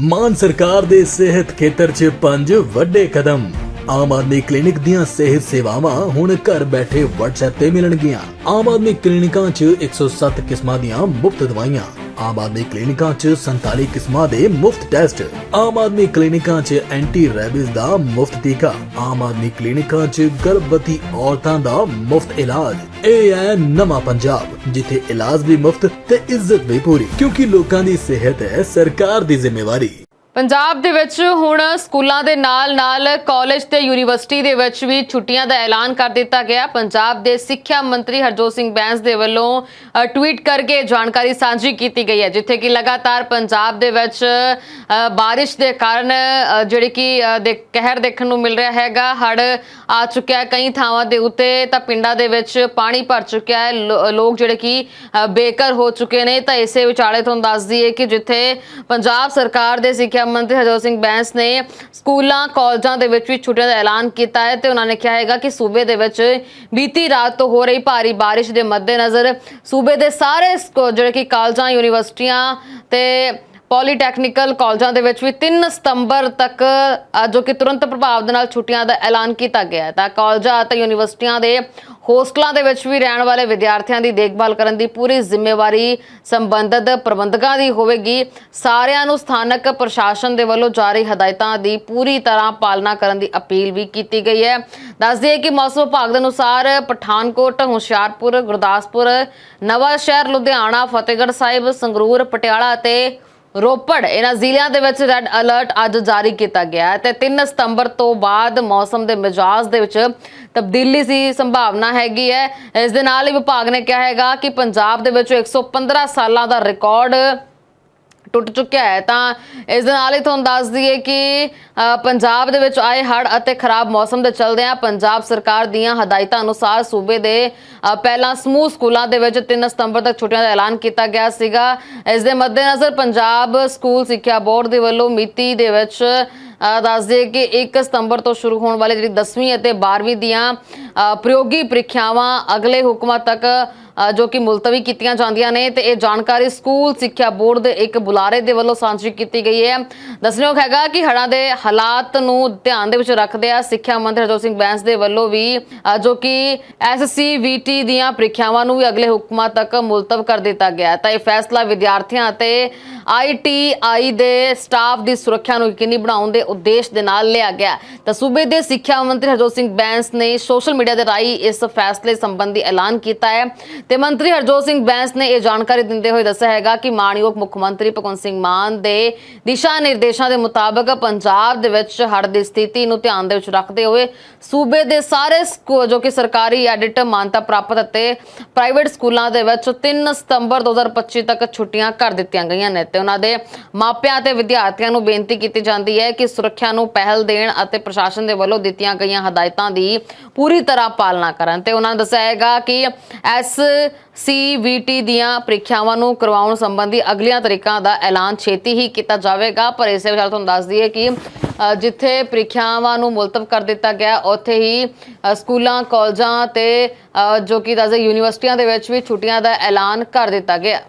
ਮਾਨ ਸਰਕਾਰ ਦੇ ਸਿਹਤ ਖੇਤਰ 'ਚ ਪੰਜ ਵੱਡੇ ਕਦਮ। ਆਮ ਆਦਮੀ ਕਲੀਨਿਕ ਦੀਆਂ ਸਿਹਤ ਸੇਵਾਵਾਂ ਹੁਣ ਘਰ ਬੈਠੇ WhatsApp ਤੇ ਮਿਲਣਗੀਆਂ। ਆਮ ਆਦਮੀ ਕਲੀਨਿਕਾਂ 'ਚ 107 ਕਿਸਮਾਂ ਦੀਆਂ ਮੁਫਤ ਦਵਾਈਆਂ। ਆਮ ਆਦਮੀ ਕਲੀਨਿਕਾਂ 'ਚ 47 ਕਿਸਮਾਂ ਦੇ ਮੁਫਤ ਟੈਸਟ। ਆਮ ਆਦਮੀ ਕਲੀਨਿਕਾਂ 'ਚ ਐਂਟੀ ਰੈਬਿਸ ਦਾ ਮੁਫਤ ਟੀਕਾ। ਆਮ ਆਦਮੀ ਕਲੀਨਿਕਾਂ 'ਚ ਗਰਭਵਤੀ ਔਰਤਾਂ ਦਾ ਮੁਫਤ ਇਲਾਜ। ਇਹ ਹੈ ਨਵਾਂ ਪੰਜਾਬ, ਜਿੱਥੇ ਇਲਾਜ ਵੀ ਮੁਫਤ ਤੇ ਇੱਜ਼ਤ ਵੀ ਪੂਰੀ। ਕਿਉਂਕਿ ਲੋਕਾਂ ਦੀ ਸਿਹਤ ਹੈ ਸਰਕਾਰ ਦੀ ਜ਼ਿੰਮੇਵਾਰੀ। ਪੰਜਾਬ ਦੇ ਵਿੱਚ ਹੁਣ ਸਕੂਲਾਂ ਦੇ ਨਾਲ-ਨਾਲ ਕਾਲਜ ਤੇ ਯੂਨੀਵਰਸਿਟੀ ਦੇ ਵਿੱਚ ਵੀ ਛੁੱਟੀਆਂ ਦਾ ਐਲਾਨ ਕਰ ਦਿੱਤਾ ਗਿਆ। ਪੰਜਾਬ ਦੇ ਸਿੱਖਿਆ ਮੰਤਰੀ ਹਰਜੋਤ ਸਿੰਘ ਬੈਂਸ ਦੇ ਵੱਲੋਂ ਟਵੀਟ ਕਰਕੇ ਜਾਣਕਾਰੀ ਸਾਂਝੀ ਕੀਤੀ ਗਈ ਹੈ ਜਿੱਥੇ ਕਿ ਲਗਾਤਾਰ ਪੰਜਾਬ ਦੇ ਵਿੱਚ ਅ, ਬਾਰਿਸ਼ ਦੇ ਕਾਰਨ ਅ, ਜਿਹੜੀ ਕਿ ਦੇ ਕਹਿਰ ਦੇਖਣ ਨੂੰ ਮਿਲ ਰਿਹਾ ਹੈਗਾ ਹੜ ਆ ਚੁੱਕਿਆ ਹੈ ਕਈ ਥਾਵਾਂ ਦੇ ਉੱਤੇ ਤਾਂ ਪਿੰਡਾਂ ਦੇ ਵਿੱਚ ਪਾਣੀ ਭਰ ਚੁੱਕਿਆ ਹੈ ਲੋ- ਲੋਕ ਜਿਹੜੇ ਕਿ ਅ, ਬੇਘਰ ਹੋ ਚੁੱਕੇ ਨੇ ਤਾਂ ਇਸੇ ਵਿਚਾਲੇ ਤੁਹਾਨੂੰ ਦੱਸ ਦਈਏ ਕਿ ਜਿੱਥੇ ਪੰਜਾਬ ਸਰਕਾਰ ਦੇ ਸਿੱਖਿਆ ਮੰਤਰੀ ਹਰਜੋਤ ਸਿੰਘ ਬੈਂਸ ਨੇ ਸਕੂਲਾਂ, ਕਾਲਜਾਂ ਦੇ ਵਿੱਚ ਵੀ ਛੁੱਟੀਆਂ ਦਾ ਐਲਾਨ ਕੀਤਾ ਹੈ ਤੇ ਉਹਨਾਂ ਨੇ ਕਿਹਾ ਹੈਗਾ ਕਿ ਸੂਬੇ ਦੇ ਵਿੱਚ ਬੀਤੀ ਰਾਤ ਤੋਂ ਹੋ ਰਹੀ ਭਾਰੀ ਬਾਰਿਸ਼ ਦੇ ਮੱਦੇਨਜ਼ਰ ਸੂਬੇ ਦੇ ਸਾਰੇ ਸਕੂ- ਜਿਹੜੇ ਕਿ ਕਾਲਜਾਂ, ਯੂਨੀਵਰਸਿਟੀਆਂ ਤੇ ਪੋਲੀਟੈਕਨੀਕਲ ਕਾਲਜਾਂ ਦੇ ਵਿੱਚ ਵੀ 3 ਸਤੰਬਰ ਤੱਕ ਜੋ ਕਿ ਤੁਰੰਤ ਪ੍ਰਭਾਵ ਦੇ ਨਾਲ ਛੁੱਟੀਆਂ ਦਾ ਐਲਾਨ ਕੀਤਾ ਗਿਆ ਹੈ। ਤਾਂ ਕਾਲਜਾਂ ਅਤੇ ਯੂਨੀਵਰਸਿਟੀਆਂ ਦੇ ਹੋਸਟਲਾਂ ਦੇ ਵਿੱਚ ਵੀ ਰਹਿਣ ਵਾਲੇ ਵਿਦਿਆਰਥੀਆਂ ਦੀ ਦੇਖਭਾਲ ਕਰਨ ਦੀ ਪੂਰੀ ਜ਼ਿੰਮੇਵਾਰੀ ਸੰਬੰਧਿਤ ਪ੍ਰਬੰਧਕਾਂ ਦੀ ਹੋਵੇਗੀ। ਸਾਰਿਆਂ ਨੂੰ ਸਥਾਨਕ ਪ੍ਰਸ਼ਾਸਨ ਦੇ ਵੱਲੋਂ ਜਾਰੀ ਹਦਾਇਤਾਂ ਦੀ ਪੂਰੀ ਤਰ੍ਹਾਂ ਪਾਲਣਾ ਕਰਨ ਦੀ ਅਪੀਲ ਵੀ ਕੀਤੀ ਗਈ ਹੈ। ਦੱਸ ਦਈਏ ਕਿ ਮੌਸਮ ਵਿਭਾਗ ਦੇ ਅਨੁਸਾਰ ਪਠਾਨਕੋਟ, ਹੁਸ਼ਿਆਰਪੁਰ, ਗੁਰਦਾਸਪੁਰ ਨਵਾਂ ਸ਼ਹਿਰ ਲੁਧਿਆਣਾ, ਫਤਿਹਗੜ੍ਹ ਸਾਹਿਬ, ਸੰਗਰੂਰ, ਪਟਿਆਲਾ ਅਤੇ ਰੋਪੜ, ਇਹਨਾਂ ਜ਼ਿਲ੍ਹਿਆਂ ਦੇ ਵਿੱਚ ਰੈੱਡ ਅਲਰਟ ਅੱਜ ਜਾਰੀ ਕੀਤਾ ਗਿਆ ਹੈ ਤੇ 3 ਸਤੰਬਰ ਤੋਂ ਬਾਅਦ ਮੌਸਮ ਦੇ ਮਿਜਾਜ਼ ਦੇ ਵਿੱਚ ਤਬਦੀਲੀ ਦੀ ਸੰਭਾਵਨਾ ਹੈਗੀ ਹੈ। ਇਸ ਦੇ ਨਾਲ ਹੀ ਵਿਭਾਗ ਨੇ ਕਿਹਾ ਹੈਗਾ ਕਿ ਪੰਜਾਬ ਦੇ ਵਿੱਚ 115 ਸਾਲਾਂ ਦਾ ਰਿਕਾਰਡ ਟੁੱਟ ਚੁੱਕਿਆ ਹੈ। ਤਾਂ ਇਸ ਦੇ ਨਾਲ ਹੀ ਤੁਹਾਨੂੰ ਦੱਸ ਦਈਏ ਕਿ ਪੰਜਾਬ ਦੇ ਵਿੱਚ ਆਏ ਹੜ੍ਹ ਅਤੇ ਖਰਾਬ ਮੌਸਮ ਦੇ ਚਲਦਿਆਂ ਪੰਜਾਬ ਸਰਕਾਰ ਦੀਆਂ ਹਦਾਇਤਾਂ ਅਨੁਸਾਰ ਸੂਬੇ ਦੇ ਪਹਿਲਾਂ ਸਮੂਹ ਸਕੂਲਾਂ ਦੇ ਵਿੱਚ 3 ਸਤੰਬਰ ਤੱਕ ਛੁੱਟੀਆਂ ਦਾ ਐਲਾਨ ਕੀਤਾ ਗਿਆ ਸੀਗਾ। ਇਸ ਦੇ ਮੱਦੇਨਜ਼ਰ ਪੰਜਾਬ ਸਕੂਲ ਸਿੱਖਿਆ ਬੋਰਡ ਦੇ ਵੱਲੋਂ ਮਿਤੀ ਦੇ ਵਿੱਚ ਦੱਸ ਦਈਏ ਕਿ 1 ਸਤੰਬਰ ਤੋਂ ਸ਼ੁਰੂ ਹੋਣ ਵਾਲੀ ਜਿਹੜੀ 10ਵੀਂ ਅਤੇ 12ਵੀਂ ਦੀਆਂ ਪ੍ਰਯੋਗੀ ਪ੍ਰੀਖਿਆਵਾਂ ਅਗਲੇ ਹੁਕਮਾਂ ਤੱਕ ਜੋ ਕਿ ਮੁਲਤਵੀ ਕੀਤੀਆਂ ਜਾਂਦੀਆਂ ਨੇ ਤੇ ਇਹ ਜਾਣਕਾਰੀ ਸਕੂਲ ਸਿੱਖਿਆ ਬੋਰਡ ਦੇ ਇੱਕ ਬੁਲਾਰੇ ਦੇ ਵੱਲੋਂ ਸਾਂਝੀ ਕੀਤੀ ਗਈ ਹੈ। ਦੱਸਣਯੋਗ ਹੈਗਾ ਕਿ ਹੜ੍ਹਾਂ ਦੇ ਹਾਲਾਤ ਨੂੰ ਧਿਆਨ ਦੇ ਵਿੱਚ ਰੱਖਦੇ ਆ ਸਿੱਖਿਆ ਮੰਤਰੀ ਹਰਜੋਤ ਸਿੰਘ ਬੈਂਸ ਦੇ ਵੱਲੋਂ ਵੀ ਜੋ ਕਿ ਐਸਸੀਵੀਟੀ ਦੀਆਂ ਪ੍ਰੀਖਿਆਵਾਂ ਨੂੰ ਵੀ ਅਗਲੇ ਹੁਕਮਾਂ ਤੱਕ ਮੁਲਤਵ ਕਰ ਦਿੱਤਾ ਗਿਆ ਤਾਂ ਇਹ ਫੈਸਲਾ ਵਿਦਿਆਰਥੀਆਂ ਅਤੇ ਆਈਟੀਆਈ ਦੇ ਸਟਾਫ ਦੀ ਸੁਰੱਖਿਆ ਨੂੰ ਯਕੀਨੀ ਬਣਾਉਣ ਦੇ ਉਦੇਸ਼ ਦੇ ਨਾਲ ਲਿਆ ਗਿਆ। ਤਾਂ ਸੂਬੇ ਦੇ ਸਿੱਖਿਆ ਮੰਤਰੀ ਹਰਜੋਤ ਸਿੰਘ ਬੈਂਸ ਨੇ ਸੋਸ਼ਲ ਮੀਡੀਆ ਦੇ ਰਾਹੀਂ ਇਸ ਫੈਸਲੇ ਸੰਬੰਧੀ ਐਲਾਨ ਕੀਤਾ ਹੈ। ਤੇ ਮੰਤਰੀ ਹਰਜੋਤ ਸਿੰਘ ਬੈਂਸ ਨੇ ਇਹ ਜਾਣਕਾਰੀ ਦਿੰਦੇ ਹੋਏ ਦੱਸਿਆ ਹੈਗਾ ਕਿ ਮਾਨਯੋਗ ਮੁੱਖ ਮੰਤਰੀ ਭਗਵੰਤ ਸਿੰਘ ਮਾਨ ਦੇ ਦਿਸ਼ਾ ਨਿਰਦੇਸ਼ਾਂ ਦੇ ਮੁਤਾਬਕ ਪੰਜਾਬ ਦੇ ਵਿੱਚ ਹੜ੍ਹ ਦੀ ਸਥਿਤੀ ਨੂੰ ਧਿਆਨ ਦੇ ਵਿੱਚ ਰੱਖਦੇ ਹੋਏ ਸੂਬੇ ਦੇ ਸਾਰੇ ਸਕੂ- ਜੋ ਕਿ ਸਰਕਾਰੀ ਐਡਿਟ ਮਾਨਤਾ ਪ੍ਰਾਪਤ ਅਤੇ ਪ੍ਰਾਈਵੇਟ ਸਕੂਲਾਂ ਦੇ ਵਿੱਚ 3 ਸਤੰਬਰ 2025 ਤੱਕ ਛੁੱਟੀਆਂ ਕਰ ਦਿੱਤੀਆਂ ਗਈਆਂ ਨੇ। ਤੇ ਉਹਨਾਂ ਦੇ ਮਾਪਿਆਂ ਤੇ ਵਿਦਿਆਰਥੀਆਂ ਨੂੰ ਬੇਨਤੀ ਕੀਤੀ ਜਾਂਦੀ ਹੈ ਕਿ ਸੁਰੱਖਿਆ ਨੂੰ ਪਹਿਲ ਦੇਣ ਅਤੇ ਪ੍ਰਸ਼ਾਸਨ ਦੇ ਵੱਲੋਂ ਦਿੱਤੀਆਂ ਗਈਆਂ ਹਦਾਇਤਾਂ ਦੀ ਪੂਰੀ ਤਰ੍ਹਾਂ ਪਾਲਣਾ ਕਰਨ। ਤੇ ਉਹਨਾਂ ਨੇ ਦੱਸਿਆ ਹੈਗਾ ਕਿ ਐਸ ਸੀਵੀਟੀ ਦੀਆਂ ਪ੍ਰੀਖਿਆਵਾਂ ਨੂੰ ਕਰਵਾਉਣ ਸੰਬੰਧੀ ਅਗਲੀਆਂ ਤਰੀਕਾਂ ਦਾ ਐਲਾਨ ਛੇਤੀ ਹੀ ਕੀਤਾ ਜਾਵੇਗਾ। ਪਰ ਇਸੇ ਵਿਚਾਰ ਤੁਹਾਨੂੰ ਦੱਸ ਦਈਏ ਕਿ ਜਿੱਥੇ ਪ੍ਰੀਖਿਆਵਾਂ ਨੂੰ ਮੁਲਤਵ ਕਰ ਦਿੱਤਾ ਗਿਆ, ਉੱਥੇ ਹੀ ਸਕੂਲਾਂ, ਕਾਲਜਾਂ ਤੇ ਜੋ ਕਿ ਦੱਸਦੇ ਯੂਨੀਵਰਸਿਟੀਆਂ ਦੇ ਵਿੱਚ ਵੀ ਛੁੱਟੀਆਂ ਦਾ ਐਲਾਨ ਕਰ ਦਿੱਤਾ ਗਿਆ।